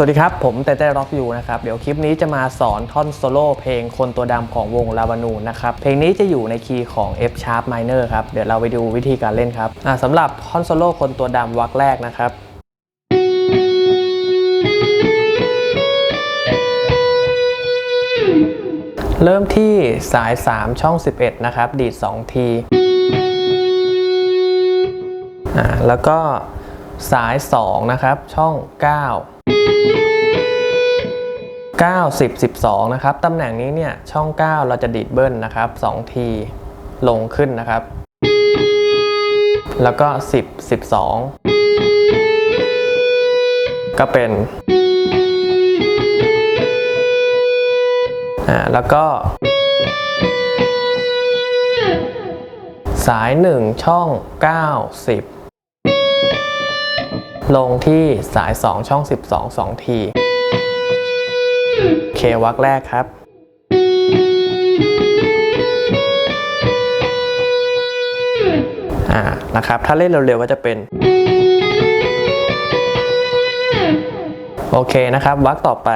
สวัสดีครับ ผมเต้เต้ร็อกยูนะครับ เดี๋ยวคลิปนี้จะมาสอนท่อนโซโล่เพลงคนตัวดำของวงลาวานูนะครับ เพลงนี้จะอยู่ในคีย์ของ F sharp minor ครับ เดี๋ยวเราไปดูวิธีการเล่นครับสำหรับท่อนโซโล่คนตัวดำวรรคแรกนะครับเริ่มที่สาย 3 ช่อง 11 นะครับ ดีด 2 ทีแล้วก็สาย 2 นะครับ ช่อง 9 9 10 12 นะครับ ตำแหน่งนี้เนี่ย ช่อง 9 เราจะดีดเบิ้ลนะครับ 2 ที ลงขึ้นนะครับ แล้วก็ 10 12 ก็เป็น อ่า แล้วก็ สาย 1 ช่อง 9 10 ลงที่สาย 2 ช่อง 12 2 ที เควักแรกครับ อ่า นะครับ ถ้าเล่นเร็วๆก็จะเป็น โอเคนะครับ วักต่อไป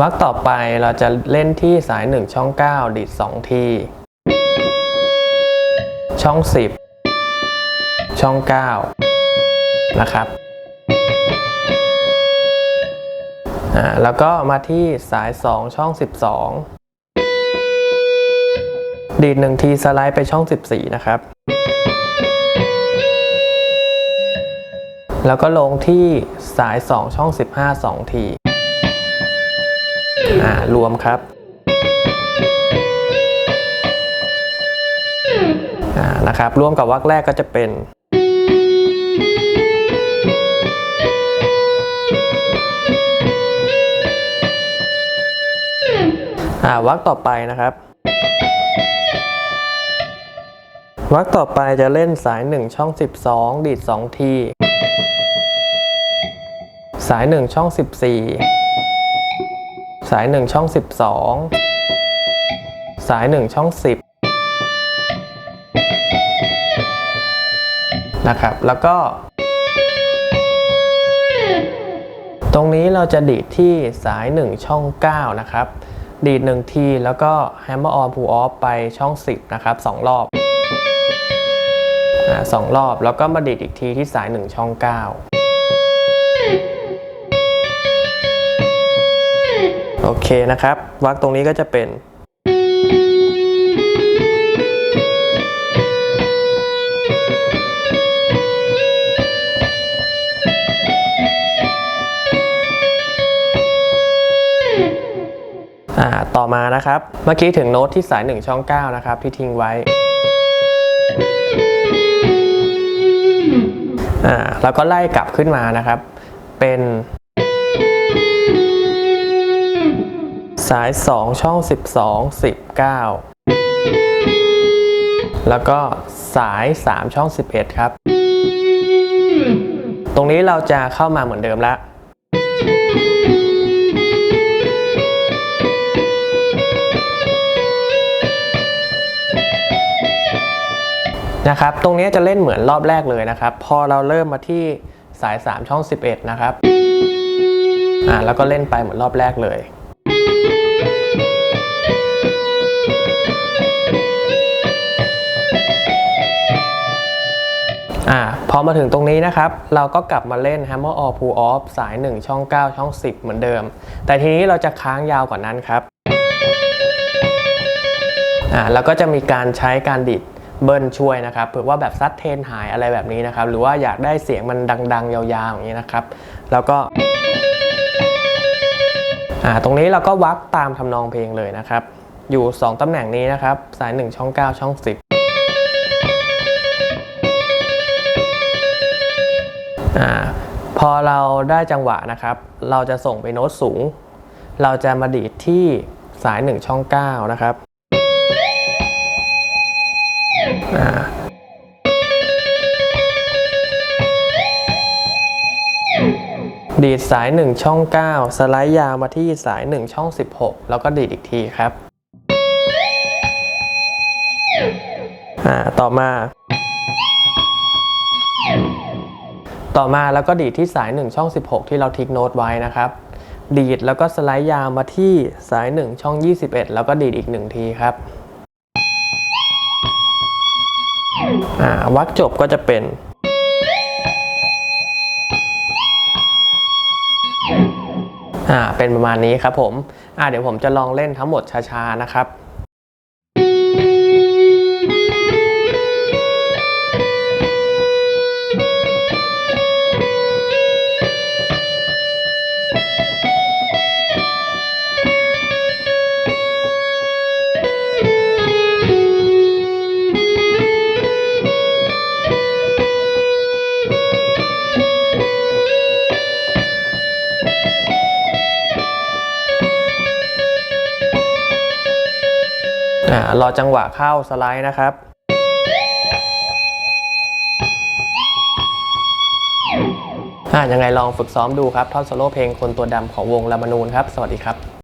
วักต่อไปเราจะเล่นที่สาย 1 ช่อง 9 ดีด 2 ที ช่อง 10 ช่อง 9 นะครับแล้วก็มาที่สาย 2 ช่อง 12 ดีด1ทีสไลด์ไปช่อง 14 นะครับ แล้วก็ลงที่สาย 2 ช่อง 15 2 ทีอ่ารวมครับ นะครับร่วมกับวรรคแรกก็จะเป็น อ่าวรรคต่อไปนะครับวรรคต่อไปจะเล่นสาย 1 ช่อง 12 ดีด 2 ที สาย 1 ช่อง 14 สาย 1 ช่อง 12 สาย 1 ช่อง 10 นะครับ แล้วก็ ตรงนี้เราจะดีดที่สาย 1 ช่อง 9 นะครับ ดีด1ทีแล้วก็ hammer on pull off ไปช่อง 10 นะครับ 2 รอบสองรอบแล้วก็มาดีดอีกทีที่สาย 1 ช่อง 9 โอเคนะครับวักตรงนี้ก็จะเป็น ต่อมานะครับ เมื่อกี้ถึงโน้ตที่สาย 1 ช่อง 9 นะครับ ที่ทิ้งไว้ แล้วก็ไล่กลับขึ้นมานะครับ เป็น สาย 2 ช่อง 12 19 แล้วก็สาย 3 ช่อง 11 ครับ ตรงนี้เราจะเข้ามาเหมือนเดิมแล้ว นะครับ ตรงนี้จะเล่นเหมือนรอบแรกเลยนะครับ พอเราเริ่มมาที่สาย 3 ช่อง 11 นะครับ อ่า แล้วก็เล่นไปเหมือนรอบแรกเลย อ่า พอมาถึงตรงนี้นะครับ เราก็กลับมาเล่น Hammer or Pull Off สาย 1 ช่อง 9 ช่อง 10 เหมือนเดิม แต่ทีนี้เราจะค้างยาวกว่านั้นครับ อ่า แล้วก็จะมีการใช้การดิด เบิ้ลช่วยนะครับเผื่อว่าแบบซัดเทนหายอะไรแบบนี้นะครับ หรือว่าอยากได้เสียงมันดัง ๆ ยาวๆอย่างนี้นะครับ แล้วก็อ่าตรงนี้เราก็วักตามทำนองเพลงเลยนะครับ อยู่ 2ตำแหน่งนี้นะครับ สาย 1 ช่อง 9 ช่อง 10อ่าพอเราได้จังหวะนะครับ เราจะส่งไปโน้ตสูง เราจะมาดีดที่สาย 1 ช่อง 9 นะครับ อ่าดีดสาย 1 ช่อง 9 สไลด์ยาวมาที่สาย 1 ช่อง 16 แล้วก็ดีดอีกทีครับ อ่า ต่อมา ต่อมาแล้วก็ดีดที่สาย 1 ช่อง 16 ที่เราทิกโน้ตไว้นะครับ ดีดแล้วก็สไลด์ยาวมาที่สาย 1 ช่อง 21 แล้วก็ดีดอีก 1 ทีครับ อ่าวักจบก็จะเป็นอ่าเป็นประมาณนี้ครับผมอ่าเดี๋ยวผมจะลองเล่นทั้งหมดช้าๆนะครับ รอจังหวะเข้าสไลด์นะครับอ่ายังไงลองฝึกซ้อมดูครับท่อนโซโล่เพลงคนตัวดำของวงลามานูนครับ สวัสดีครับ